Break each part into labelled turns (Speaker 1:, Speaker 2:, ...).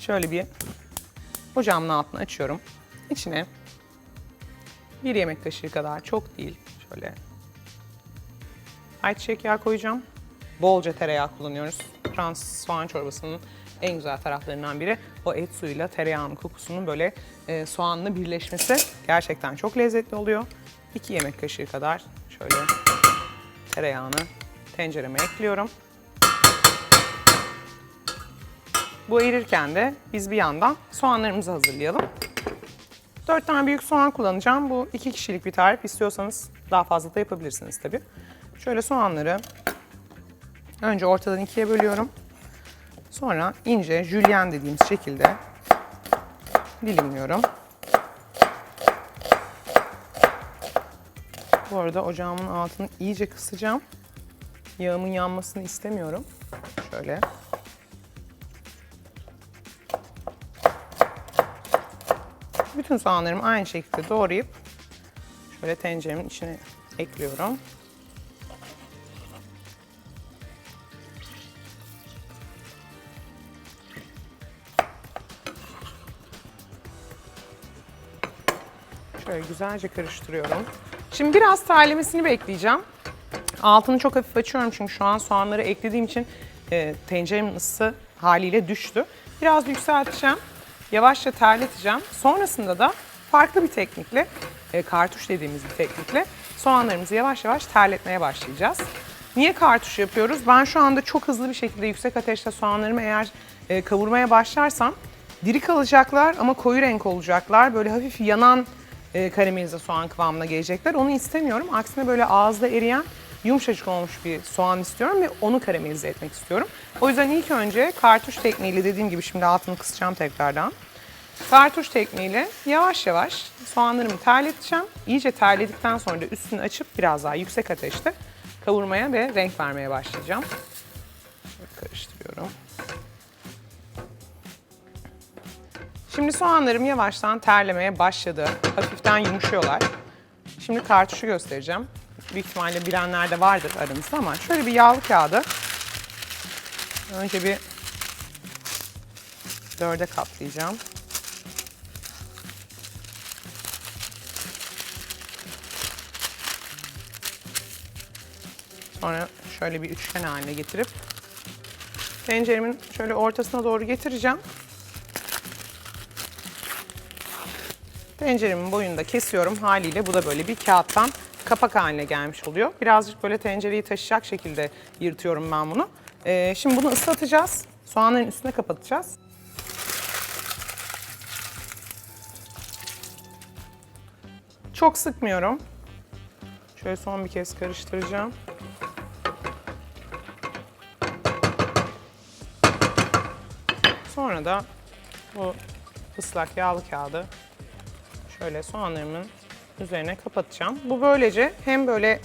Speaker 1: Şöyle bir ocağımın altını açıyorum. İçine bir yemek kaşığı kadar çok değil. Şöyle ayçiçek yağı koyacağım. Bolca tereyağı kullanıyoruz. Fransız soğan çorbasının en güzel taraflarından biri o et suyuyla tereyağının kokusunun böyle e, soğanla birleşmesi gerçekten çok lezzetli oluyor. 2 yemek kaşığı kadar şöyle tereyağını tencereme ekliyorum. Bu erirken de biz bir yandan soğanlarımızı hazırlayalım. 4 tane büyük soğan kullanacağım. Bu 2 kişilik bir tarif. İstiyorsanız daha fazla da yapabilirsiniz tabii. Şöyle soğanları önce ortadan ikiye bölüyorum. Sonra ince jülyen dediğimiz şekilde dilimliyorum. Bu arada ocağımın altını iyice kısacağım. Yağımın yanmasını istemiyorum. Şöyle. Bütün soğanlarımı aynı şekilde doğrayıp şöyle tenceremin içine ekliyorum. Şöyle güzelce karıştırıyorum. Şimdi biraz terlemesini bekleyeceğim. Altını çok hafif açıyorum çünkü şu an soğanları eklediğim için e, tenceremin ısısı haliyle düştü. Biraz yükselteceğim. Yavaşça terleteceğim. Sonrasında da farklı bir teknikle, e, kartuş dediğimiz bir teknikle soğanlarımızı yavaş yavaş terletmeye başlayacağız. Niye kartuş yapıyoruz? Ben şu anda çok hızlı bir şekilde yüksek ateşte soğanlarımı eğer e, kavurmaya başlarsam diri kalacaklar ama koyu renk olacaklar. Böyle hafif yanan e, karamelize soğan kıvamına gelecekler. Onu istemiyorum. Aksine böyle ağızda eriyen yumuşacık olmuş bir soğan istiyorum ve onu karamelize etmek istiyorum. O yüzden ilk önce kartuş tekniğiyle dediğim gibi şimdi altını kısacağım tekrardan. Kartuş tekniğiyle yavaş yavaş soğanlarımı terleteceğim. İyice terledikten sonra da üstünü açıp biraz daha yüksek ateşte kavurmaya ve renk vermeye başlayacağım. Karıştırıyorum. Şimdi soğanlarım yavaştan terlemeye başladı. Hafiften yumuşuyorlar. Şimdi kartuşu göstereceğim. Büyük ihtimalle bilenler de vardır aranızda ama şöyle bir yağlı kağıdı önce bir dörde katlayacağım. Sonra şöyle bir üçgen haline getirip tenceremin şöyle ortasına doğru getireceğim. Tenceremin boyunda kesiyorum haliyle bu da böyle bir kağıttan kapak haline gelmiş oluyor. Birazcık böyle tencereyi taşıyacak şekilde yırtıyorum ben bunu. Ee, şimdi bunu ıslatacağız. Soğanların üstüne kapatacağız. Çok sıkmıyorum. Şöyle son bir kez karıştıracağım. Sonra da bu ıslak yağlı kağıdı şöyle soğanlarımın üzerine kapatacağım. Bu böylece hem böyle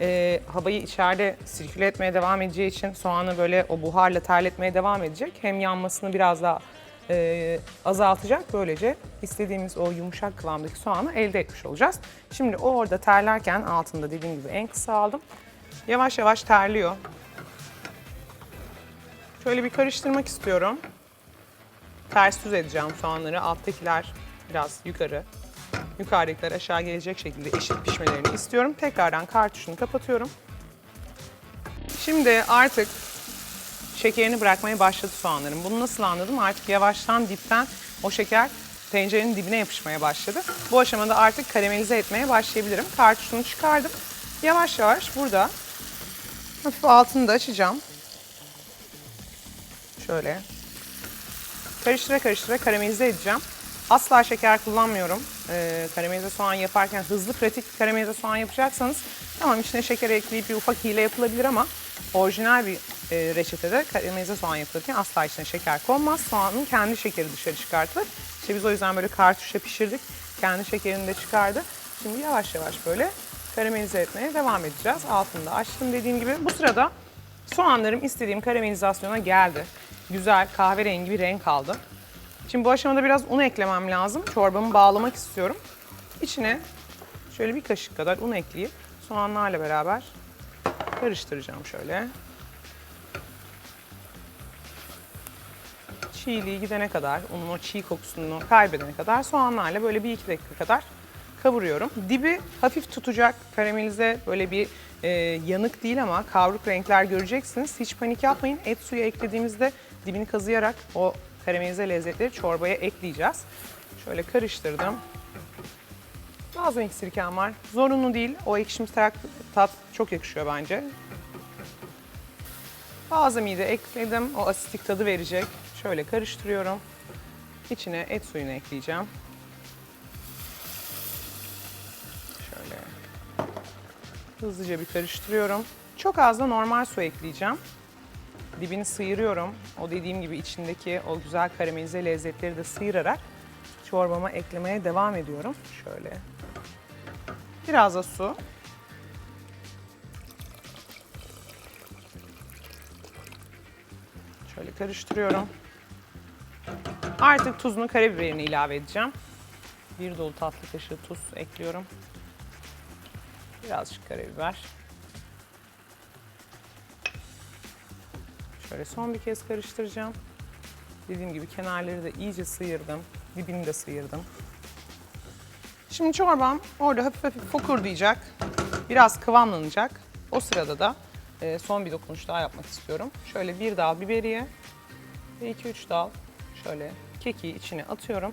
Speaker 1: e, havayı içeride sirküle etmeye devam edeceği için soğanı böyle o buharla terletmeye devam edecek. Hem yanmasını biraz daha e, azaltacak. Böylece istediğimiz o yumuşak kıvamdaki soğanı elde etmiş olacağız. Şimdi o orada terlerken altında dediğim gibi en kısa aldım. Yavaş yavaş terliyor. Şöyle bir karıştırmak istiyorum. Ters düz edeceğim soğanları. Alttakiler biraz yukarı, yukarıdakiler aşağı gelecek şekilde eşit pişmelerini istiyorum. Tekrardan kartuşunu kapatıyorum. Şimdi artık şekerini bırakmaya başladı soğanlarım. Bunu nasıl anladım? Artık yavaştan dipten o şeker tencerenin dibine yapışmaya başladı. Bu aşamada artık karamelize etmeye başlayabilirim. Kartuşunu çıkardım. Yavaş yavaş burada hafif altını da açacağım. Şöyle karıştıra karıştıra karamelize edeceğim. Asla şeker kullanmıyorum. Ee, karamelize soğan yaparken hızlı pratik karamelize soğan yapacaksanız tamam içine şeker ekleyip bir ufak hile yapılabilir ama orijinal bir e, reçetede karamelize soğan yapılırken asla içine şeker konmaz. Soğanın kendi şekeri dışarı çıkartılır. İşte biz o yüzden böyle kartuşla pişirdik. Kendi şekerini de çıkardı. Şimdi yavaş yavaş böyle karamelize etmeye devam edeceğiz. Altını da açtım dediğim gibi. Bu sırada soğanlarım istediğim karamelizasyona geldi. Güzel kahverengi bir renk aldı. Şimdi bu aşamada biraz un eklemem lazım. Çorbamı bağlamak istiyorum. İçine şöyle bir kaşık kadar un ekleyip soğanlarla beraber karıştıracağım şöyle. çiğliği gidene kadar, unun o çiğ kokusunu kaybedene kadar soğanlarla böyle bir iki dakika kadar kavuruyorum. Dibi hafif tutacak, karamelize böyle bir e, yanık değil ama kavruk renkler göreceksiniz. Hiç panik yapmayın. Et suyu eklediğimizde dibini kazıyarak o karamelize lezzetleri çorbaya ekleyeceğiz. Şöyle karıştırdım. Balzamik sirkem var. Zorunlu değil. O ekşimser tat çok yakışıyor bence. Balzamiği de ekledim. O asitik tadı verecek. Şöyle karıştırıyorum. İçine et suyunu ekleyeceğim. Şöyle hızlıca bir karıştırıyorum. Çok az da normal su ekleyeceğim. Dibini sıyırıyorum. O dediğim gibi içindeki o güzel karamelize lezzetleri de sıyırarak çorbama eklemeye devam ediyorum. Şöyle. Biraz da su. Şöyle karıştırıyorum. Artık tuzunu, karabiberini ilave edeceğim. Bir dolu tatlı kaşığı tuz ekliyorum. Birazcık karabiber. Şöyle son bir kez karıştıracağım. Dediğim gibi kenarları da iyice sıyırdım. Dibini de sıyırdım. Şimdi çorbam orada hafif hafif fokurdayacak. Biraz kıvamlanacak. O sırada da e, son bir dokunuş daha yapmak istiyorum. Şöyle bir dal biberiye ve 2-3 dal şöyle keki içine atıyorum.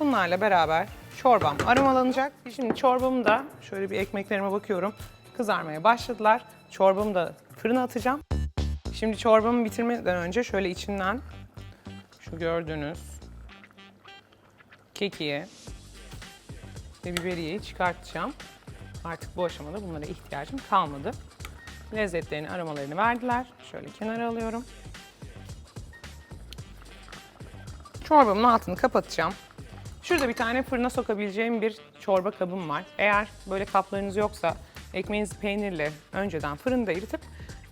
Speaker 1: Bunlarla beraber çorbam aromalanacak. Şimdi çorbamı da şöyle bir ekmeklerime bakıyorum. Kızarmaya başladılar. Çorbamı da fırına atacağım. Şimdi çorbamı bitirmeden önce şöyle içinden şu gördüğünüz kekiği ve biberiyeyi çıkartacağım. Artık bu aşamada bunlara ihtiyacım kalmadı. Lezzetlerini, aromalarını verdiler. Şöyle kenara alıyorum. Çorbamın altını kapatacağım. Şurada bir tane fırına sokabileceğim bir çorba kabım var. Eğer böyle kaplarınız yoksa ekmeğinizi peynirle önceden fırında eritip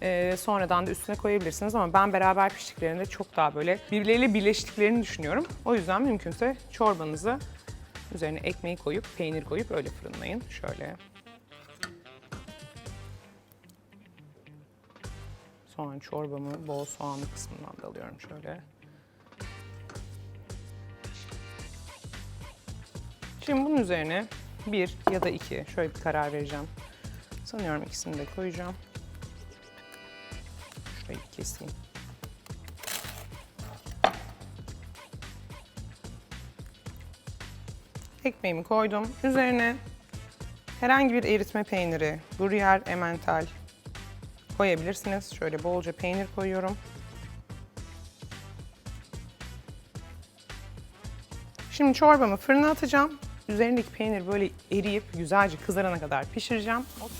Speaker 1: e, sonradan da üstüne koyabilirsiniz ama ben beraber piştiklerinde çok daha böyle birbirleriyle birleştiklerini düşünüyorum. O yüzden mümkünse çorbanızı üzerine ekmeği koyup peynir koyup öyle fırınlayın. Şöyle. Sonra çorbamı bol soğanlı kısmından da alıyorum şöyle. Şimdi bunun üzerine bir ya da iki, şöyle bir karar vereceğim. Sanıyorum ikisini de koyacağım. Şurayı keseyim. Ekmeğimi koydum. Üzerine herhangi bir eritme peyniri, gruyère, emmental koyabilirsiniz. Şöyle bolca peynir koyuyorum. Şimdi çorbamı fırına atacağım. Üzerindeki peynir böyle eriyip güzelce kızarana kadar pişireceğim. Hop.